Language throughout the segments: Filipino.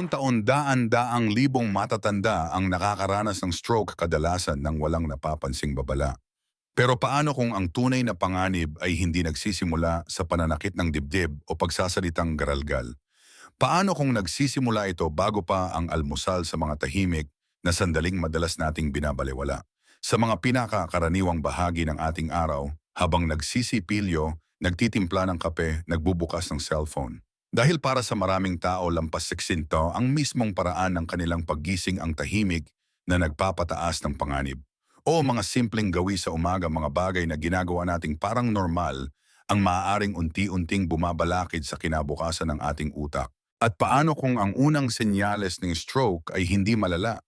Taon-taon daan-daang libong matatanda ang nakakaranas ng stroke kadalasan ng walang napapansing babala. Pero paano kung ang tunay na panganib ay hindi nagsisimula sa pananakit ng dibdib o pagsasalitang garalgal? Paano kung nagsisimula ito bago pa ang almusal sa mga tahimik na sandaling madalas nating binabaliwala? Sa mga pinakakaraniwang bahagi ng ating araw, habang nagsisipilyo, nagtitimpla ng kape, nagbubukas ng cellphone. Dahil para sa maraming tao lampas seksinto, ang mismong paraan ng kanilang paggising ang tahimik na nagpapataas ng panganib. O mga simpleng gawi sa umaga mga bagay na ginagawa nating parang normal ang maaaring unti-unting bumabalakid sa kinabukasan ng ating utak. At paano kung ang unang senyales ng stroke ay hindi malala?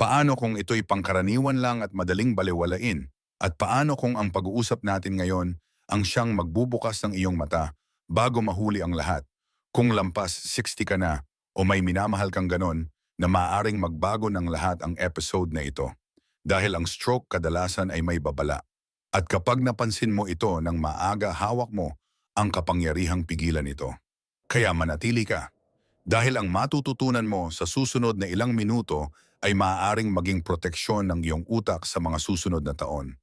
Paano kung ito'y pangkaraniwan lang at madaling baliwalain? At paano kung ang pag-uusap natin ngayon ang siyang magbubukas ng iyong mata bago mahuli ang lahat? Kung lampas 60 ka na o may minamahal kang ganon na maaaring magbago ng lahat ang episode na ito. Dahil ang stroke kadalasan ay may babala. At kapag napansin mo ito ng maaga hawak mo ang kapangyarihang pigilan ito. Kaya manatili ka. Dahil ang matututunan mo sa susunod na ilang minuto ay maaaring maging proteksyon ng iyong utak sa mga susunod na taon.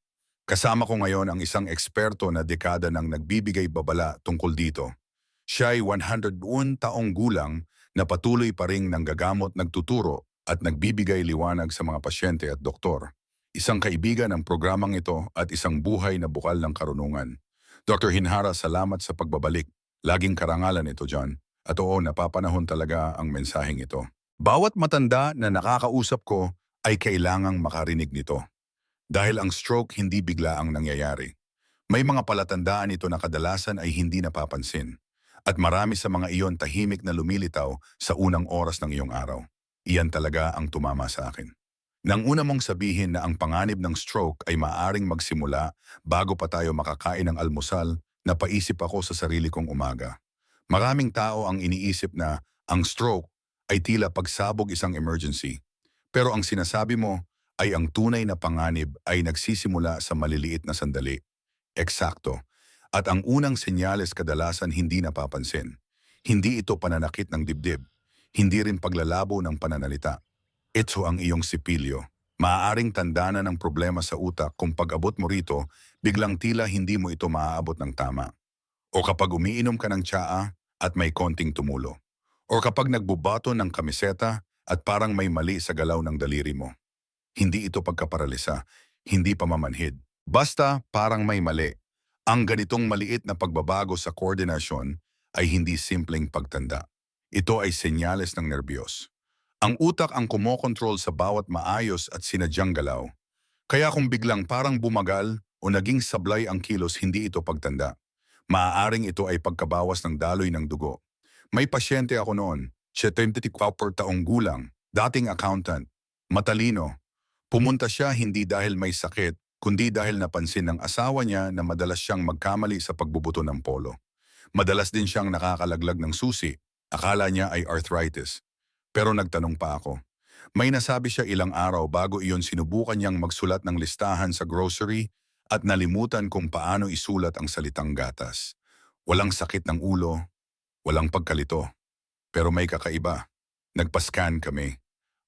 Kasama ko ngayon ang isang eksperto na dekada ng nagbibigay babala tungkol dito. Siya ay 101 taong gulang na patuloy pa ring nanggagamot nagtuturo at nagbibigay liwanag sa mga pasyente at doktor. Isang kaibigan ng programang ito at isang buhay na bukal ng karunungan. Dr. Hinhara, salamat sa pagbabalik. Laging karangalan ito, John. At oo, napapanahon talaga ang mensaheng ito. Bawat matanda na nakakausap ko ay kailangang makarinig nito. Dahil ang stroke hindi bigla ang nangyayari. May mga palatandaan ito na kadalasan ay hindi napapansin. At marami sa mga iyon tahimik na lumilitaw sa unang oras ng iyong araw. Iyan talaga ang tumama sa akin. Nang una mong sabihin na ang panganib ng stroke ay maaring magsimula bago pa tayo makakain ng almusal, napaisip ako sa sarili kong umaga. Maraming tao ang iniisip na ang stroke ay tila pagsabog isang emergency. Pero ang sinasabi mo ay ang tunay na panganib ay nagsisimula sa maliliit na sandali. Eksakto. At ang unang senyales kadalasan hindi napapansin. Hindi ito pananakit ng dibdib. Hindi rin paglalabo ng pananalita. Ito ang iyong sipilyo. Maaaring tanda na ng problema sa utak kung pag-abot mo rito, biglang tila hindi mo ito maaabot ng tama. O kapag umiinom ka ng tsaa at may konting tumulo. O kapag nagbubato ng kamiseta at parang may mali sa galaw ng daliri mo. Hindi ito pagkaparalisa, hindi pamamanhid. Basta parang may mali ang ganitong maliit na pagbabago sa koordinasyon ay hindi simpleng pagtanda. Ito ay senyales ng nerbiyos. Ang utak ang kumokontrol sa bawat maayos at sinadyang galaw. Kaya kung biglang parang bumagal o naging sablay ang kilos, hindi ito pagtanda. Maaaring ito ay pagkabawas ng daloy ng dugo. May pasyente ako noon, 74 taong gulang, dating accountant, matalino. Pumunta siya hindi dahil may sakit, kundi dahil napansin ng asawa niya na madalas siyang magkamali sa pagbubuto ng polo. Madalas din siyang nakakalaglag ng susi. Akala niya ay arthritis. Pero nagtanong pa ako. May nasabi siya ilang araw bago iyon sinubukan niyang magsulat ng listahan sa grocery at nalimutan kung paano isulat ang salitang gatas. Walang sakit ng ulo, walang pagkalito. Pero may kakaiba. Nagpascan kami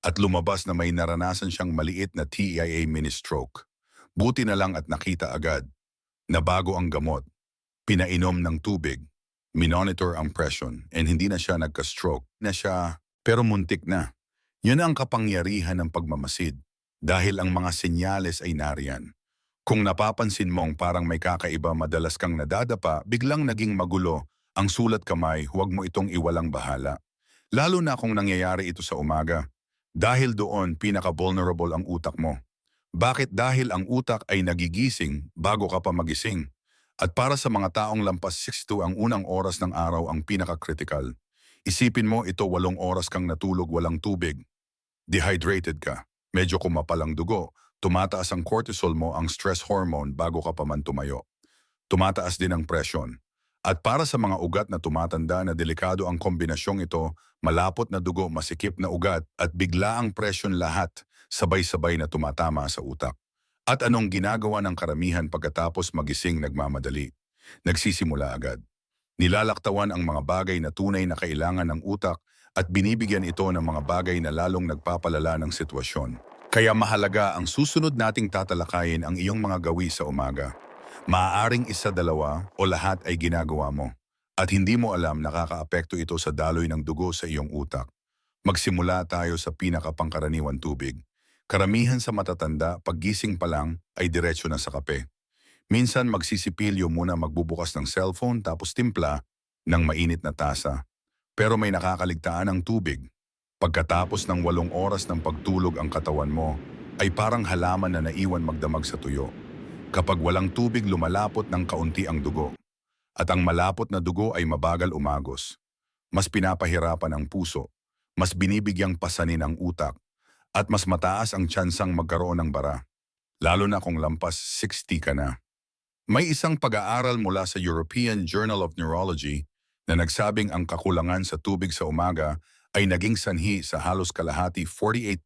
at lumabas na may naranasan siyang maliit na TIA mini-stroke. Buti na lang at nakita agad. Nabago ang gamot. Pinainom ng tubig. Minonitor ang presyon and hindi na siya nagka-stroke. Na siya, pero muntik na. Yun ang kapangyarihan ng pagmamasid. Dahil ang mga senyales ay nariyan. Kung napapansin mong parang may kakaiba madalas kang nadadapa, biglang naging magulo ang sulat kamay, huwag mo itong iwalang bahala. Lalo na kung nangyayari ito sa umaga. Dahil doon pinaka-vulnerable ang utak mo. Bakit dahil ang utak ay nagigising bago ka pa magising? At para sa mga taong lampas 62 ang unang oras ng araw ang pinaka-critical. Isipin mo ito walong oras kang natulog walang tubig. Dehydrated ka, medyo kumapal ang dugo, tumataas ang cortisol mo ang stress hormone bago ka pa man tumayo. Tumataas din ang presyon. At para sa mga ugat na tumatanda na delikado ang kombinasyong ito, malapot na dugo, masikip na ugat at bigla ang presyon lahat sabay-sabay na tumatama sa utak. At anong ginagawa ng karamihan pagkatapos magising nagmamadali? Nagsisimula agad. Nilalaktawan ang mga bagay na tunay na kailangan ng utak at binibigyan ito ng mga bagay na lalong nagpapalala ng sitwasyon. Kaya mahalaga ang susunod nating tatalakayin ang iyong mga gawi sa umaga. Maaaring isa dalawa o lahat ay ginagawa mo at hindi mo alam nakakaapekto ito sa daloy ng dugo sa iyong utak. Magsimula tayo sa pinakapangkaraniwan tubig. Karamihan sa matatanda, paggising pa lang ay diretsyo na sa kape. Minsan magsisipilyo muna magbubukas ng cellphone tapos timpla ng mainit na tasa. Pero may nakakaligtaan ng tubig. Pagkatapos ng walong oras ng pagtulog ang katawan mo, ay parang halaman na naiwan magdamag sa tuyo. Kapag walang tubig lumalapot ng kaunti ang dugo. At ang malapot na dugo ay mabagal umagos. Mas pinapahirapan ang puso. Mas binibigyang pasanin ang utak. At mas mataas ang tsansang magkaroon ng bara. Lalo na kung lampas 60 ka na. May isang pag-aaral mula sa European Journal of Neurology na nagsabing ang kakulangan sa tubig sa umaga ay naging sanhi sa halos kalahati 48%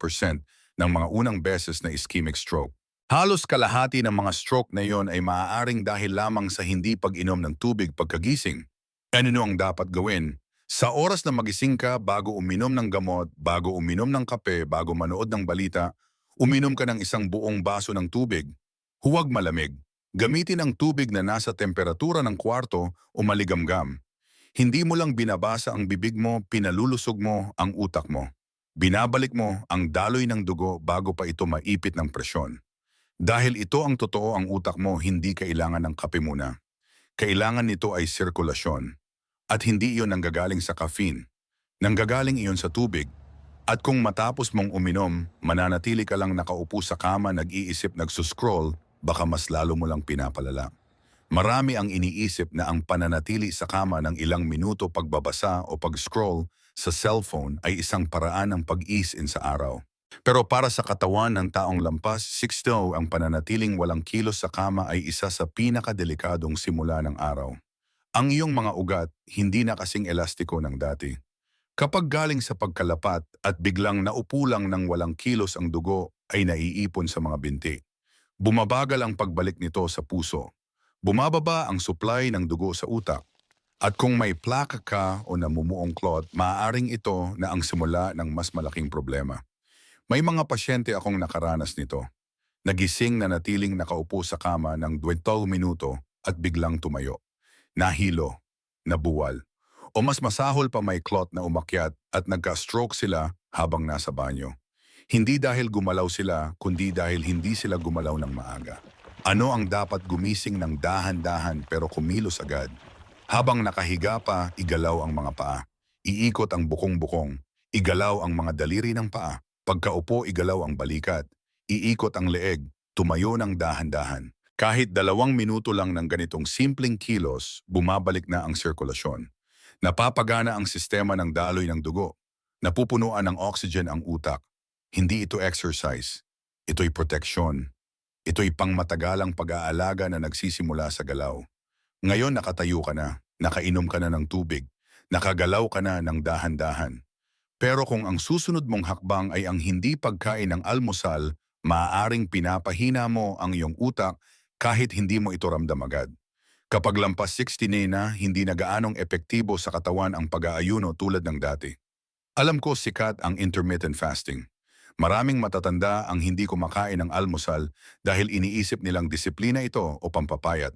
ng mga unang beses na ischemic stroke. Halos kalahati ng mga stroke na iyon ay maaaring dahil lamang sa hindi pag-inom ng tubig pagkagising. Ano ang dapat gawin? Sa oras na magising ka bago uminom ng gamot, bago uminom ng kape, bago manood ng balita, uminom ka ng isang buong baso ng tubig. Huwag malamig. Gamitin ang tubig na nasa temperatura ng kwarto o maligamgam. Hindi mo lang binabasa ang bibig mo, pinalulusog mo ang utak mo. Binabalik mo ang daloy ng dugo bago pa ito maipit ng presyon. Dahil ito ang totoo ang utak mo, hindi kailangan ng kape muna. Kailangan nito ay sirkulasyon. At hindi iyon nanggagaling sa caffeine. Nanggagaling iyon sa tubig. At kung matapos mong uminom, mananatili ka lang nakaupo sa kama nag-iisip nagsuscroll, baka mas lalo mo lang pinapalala. Marami ang iniisip na ang pananatili sa kama ng ilang minuto pagbabasa o pag-scroll sa cellphone ay isang paraan ng pag-ease-in sa araw. Pero para sa katawan ng taong lampas, 6 ang pananatiling walang kilos sa kama ay isa sa pinakadelikadong simula ng araw. Ang iyong mga ugat hindi na kasing elastiko ng dati. Kapag galing sa pagkalapat at biglang naupo lang ng walang kilos ang dugo ay naiipon sa mga binti. Bumabagal ang pagbalik nito sa puso Bumababa ang supply ng dugo sa utak. At kung may plaka ka o namumuong clot, maaaring ito na ang simula ng mas malaking problema. May mga pasyente akong nakaranas nito. Nagising na natiling nakaupo sa kama ng 20 minuto at biglang tumayo. Nahilo, nabuwal. O mas masahol pa may clot na umakyat at nagka-stroke sila habang nasa banyo. Hindi dahil gumalaw sila, kundi dahil hindi sila gumalaw ng maaga. Ano ang dapat gumising ng dahan-dahan pero kumilos agad? Habang nakahiga pa, igalaw ang mga paa. Iikot ang bukong-bukong. Igalaw ang mga daliri ng paa. Pagkaupo, igalaw ang balikat. Iikot ang leeg. Tumayo ng dahan-dahan. Kahit dalawang minuto lang ng ganitong simpleng kilos, bumabalik na ang sirkulasyon. Napapagana ang sistema ng daloy ng dugo. Napupunuan ng oxygen ang utak. Hindi ito exercise. Ito'y proteksyon. Ito'y pangmatagalang pag-aalaga na nagsisimula sa galaw. Ngayon nakatayo ka na, nakainom ka na ng tubig, nakagalaw ka na ng dahan-dahan. Pero kung ang susunod mong hakbang ay ang hindi pagkain ng almusal, maaaring pinapahina mo ang iyong utak kahit hindi mo ito ramdam agad. Kapag lampas 60 na, hindi na gaanong epektibo sa katawan ang pag-aayuno tulad ng dati. Alam ko sikat ang intermittent fasting. Maraming matatanda ang hindi kumakain ng almusal dahil iniisip nilang disiplina ito o pampapayat.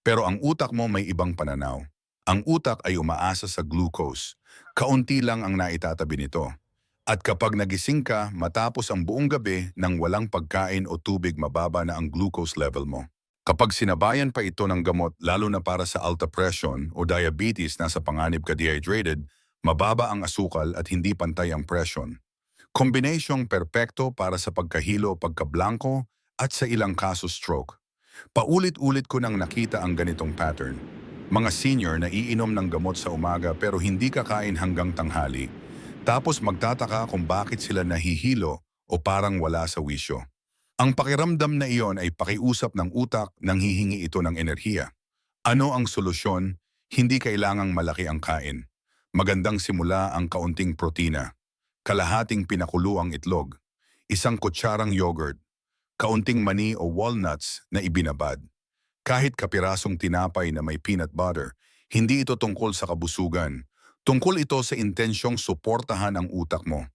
Pero ang utak mo may ibang pananaw. Ang utak ay umaasa sa glucose. Kaunti lang ang naitatabi nito. At kapag nagising ka matapos ang buong gabi nang walang pagkain o tubig mababa na ang glucose level mo. Kapag sinabayan pa ito ng gamot lalo na para sa alta presyon o diabetes na sa panganib ka dehydrated, mababa ang asukal at hindi pantay ang presyon. Kombinasyong perpekto para sa pagkahilo, pagkablangko at sa ilang kaso stroke. Paulit-ulit ko nang nakita ang ganitong pattern. Mga senior na iinom ng gamot sa umaga pero hindi kakain hanggang tanghali. Tapos magtataka kung bakit sila nahihilo o parang wala sa wisyo. Ang pakiramdam na iyon ay pakiusap ng utak nang hihingi ito ng enerhiya. Ano ang solusyon? Hindi kailangang malaki ang kain. Magandang simula ang kaunting protina kalahating pinakulo ang itlog, isang kutsarang yogurt, kaunting mani o walnuts na ibinabad. Kahit kapirasong tinapay na may peanut butter, hindi ito tungkol sa kabusugan. Tungkol ito sa intensyong suportahan ang utak mo.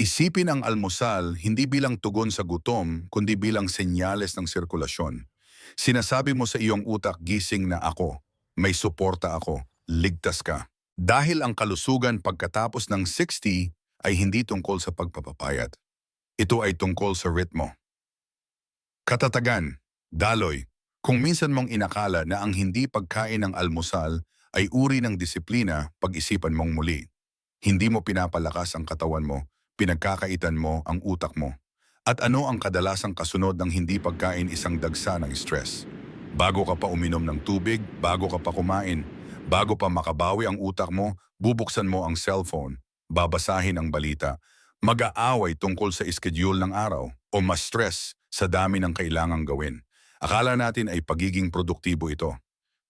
Isipin ang almusal hindi bilang tugon sa gutom, kundi bilang senyales ng sirkulasyon. Sinasabi mo sa iyong utak, gising na ako, may suporta ako, ligtas ka. Dahil ang kalusugan pagkatapos ng 60 ay hindi tungkol sa pagpapapayat. Ito ay tungkol sa ritmo. Katatagan, daloy, kung minsan mong inakala na ang hindi pagkain ng almusal ay uri ng disiplina, pag-isipan mong muli. Hindi mo pinapalakas ang katawan mo, pinagkakaitan mo ang utak mo. At ano ang kadalasang kasunod ng hindi pagkain isang dagsa ng stress? Bago ka pa uminom ng tubig, bago ka pa kumain, bago pa makabawi ang utak mo, bubuksan mo ang cellphone, babasahin ang balita, mag-aaway tungkol sa schedule ng araw o mas stress sa dami ng kailangang gawin. Akala natin ay pagiging produktibo ito.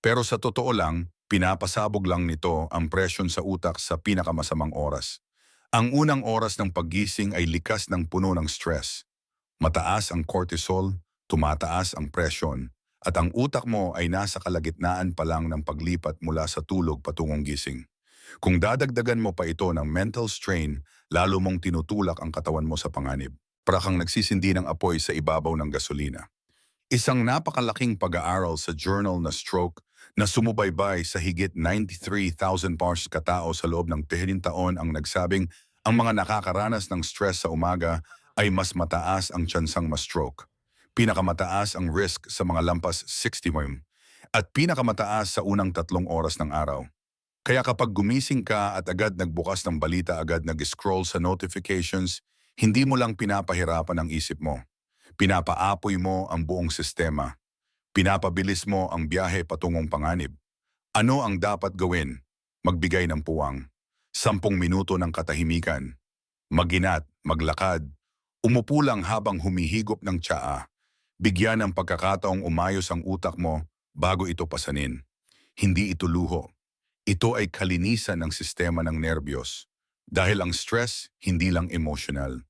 Pero sa totoo lang, pinapasabog lang nito ang presyon sa utak sa pinakamasamang oras. Ang unang oras ng paggising ay likas ng puno ng stress. Mataas ang cortisol, tumataas ang presyon, at ang utak mo ay nasa kalagitnaan pa lang ng paglipat mula sa tulog patungong gising. Kung dadagdagan mo pa ito ng mental strain, lalo mong tinutulak ang katawan mo sa panganib. Para nagsisindi ng apoy sa ibabaw ng gasolina. Isang napakalaking pag-aaral sa journal na stroke na sumubaybay sa higit 93,000 pars katao sa loob ng 10 taon ang nagsabing ang mga nakakaranas ng stress sa umaga ay mas mataas ang tsansang ma-stroke. Pinakamataas ang risk sa mga lampas 60 mo at pinakamataas sa unang tatlong oras ng araw. Kaya kapag gumising ka at agad nagbukas ng balita agad nag-scroll sa notifications, hindi mo lang pinapahirapan ang isip mo. Pinapaapoy mo ang buong sistema. Pinapabilis mo ang biyahe patungong panganib. Ano ang dapat gawin? Magbigay ng puwang. Sampung minuto ng katahimikan. Maginat, maglakad. Umupo lang habang humihigop ng tsaa. Bigyan ng pagkakataong umayos ang utak mo bago ito pasanin. Hindi ito luho. Ito ay kalinisan ng sistema ng nerbiyos. Dahil ang stress, hindi lang emotional.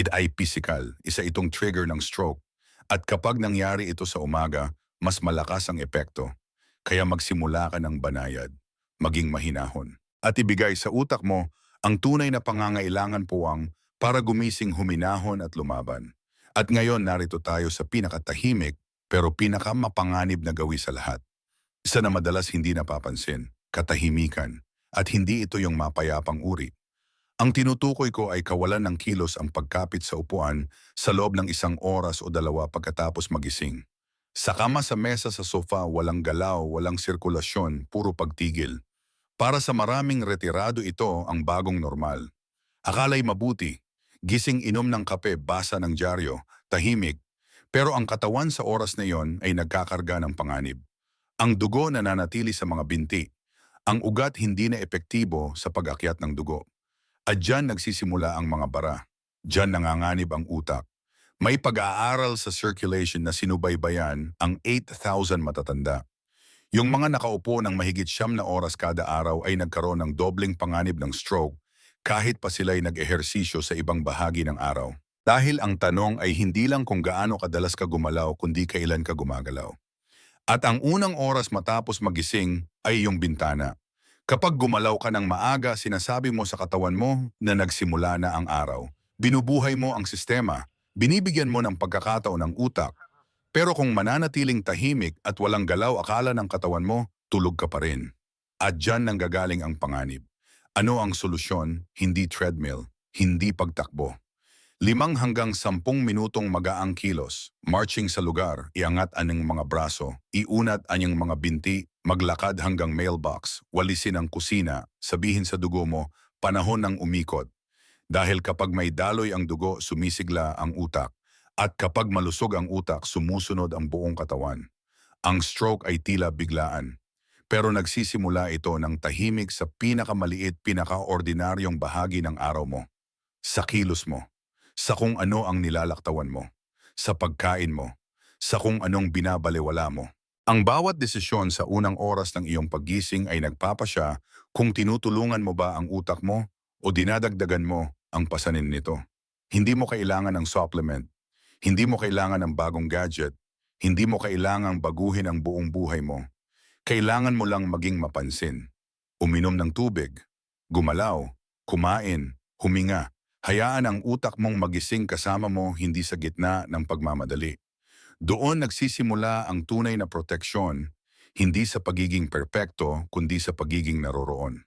It ay physical, isa itong trigger ng stroke. At kapag nangyari ito sa umaga, mas malakas ang epekto. Kaya magsimula ka ng banayad, maging mahinahon. At ibigay sa utak mo ang tunay na pangangailangan puwang para gumising huminahon at lumaban. At ngayon narito tayo sa pinakatahimik pero pinakamapanganib na gawi sa lahat. Isa na madalas hindi napapansin, katahimikan. At hindi ito yung mapayapang uri. Ang tinutukoy ko ay kawalan ng kilos ang pagkapit sa upuan sa loob ng isang oras o dalawa pagkatapos magising. Sa kama sa mesa sa sofa, walang galaw, walang sirkulasyon, puro pagtigil. Para sa maraming retirado ito ang bagong normal. Akala'y mabuti, gising inom ng kape, basa ng dyaryo, tahimik, pero ang katawan sa oras na iyon ay nagkakarga ng panganib. Ang dugo nananatili sa mga binti. Ang ugat hindi na epektibo sa pag-akyat ng dugo. At dyan nagsisimula ang mga bara. Dyan nanganganib ang utak. May pag-aaral sa circulation na sinubaybayan ang 8,000 matatanda. Yung mga nakaupo ng mahigit siyam na oras kada araw ay nagkaroon ng dobling panganib ng stroke kahit pa sila'y nag-ehersisyo sa ibang bahagi ng araw. Dahil ang tanong ay hindi lang kung gaano kadalas ka gumalaw kundi kailan ka gumagalaw. At ang unang oras matapos magising ay iyong bintana. Kapag gumalaw ka ng maaga, sinasabi mo sa katawan mo na nagsimula na ang araw. Binubuhay mo ang sistema. Binibigyan mo ng pagkakataon ng utak. Pero kung mananatiling tahimik at walang galaw akala ng katawan mo, tulog ka pa rin. At dyan nanggagaling ang panganib. Ano ang solusyon? Hindi treadmill, hindi pagtakbo. Limang hanggang sampung minutong magaang kilos, marching sa lugar, iangat anyang mga braso, iunat anyang mga binti, maglakad hanggang mailbox, walisin ang kusina, sabihin sa dugo mo, panahon ng umikot. Dahil kapag may daloy ang dugo, sumisigla ang utak. At kapag malusog ang utak, sumusunod ang buong katawan. Ang stroke ay tila biglaan. Pero nagsisimula ito ng tahimik sa pinakamaliit, pinakaordinaryong bahagi ng araw mo. Sa kilos mo sa kung ano ang nilalaktawan mo, sa pagkain mo, sa kung anong binabalewala mo. Ang bawat desisyon sa unang oras ng iyong paggising ay nagpapasya kung tinutulungan mo ba ang utak mo o dinadagdagan mo ang pasanin nito. Hindi mo kailangan ng supplement, hindi mo kailangan ng bagong gadget, hindi mo kailangang baguhin ang buong buhay mo. Kailangan mo lang maging mapansin. Uminom ng tubig, Gumalaw, kumain, huminga. Hayaan ang utak mong magising kasama mo hindi sa gitna ng pagmamadali. Doon nagsisimula ang tunay na proteksyon, hindi sa pagiging perpekto kundi sa pagiging naroroon.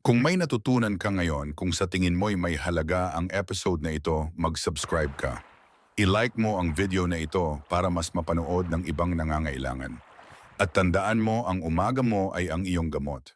Kung may natutunan ka ngayon kung sa tingin mo'y may halaga ang episode na ito, mag-subscribe ka. I-like mo ang video na ito para mas mapanood ng ibang nangangailangan. At tandaan mo ang umaga mo ay ang iyong gamot.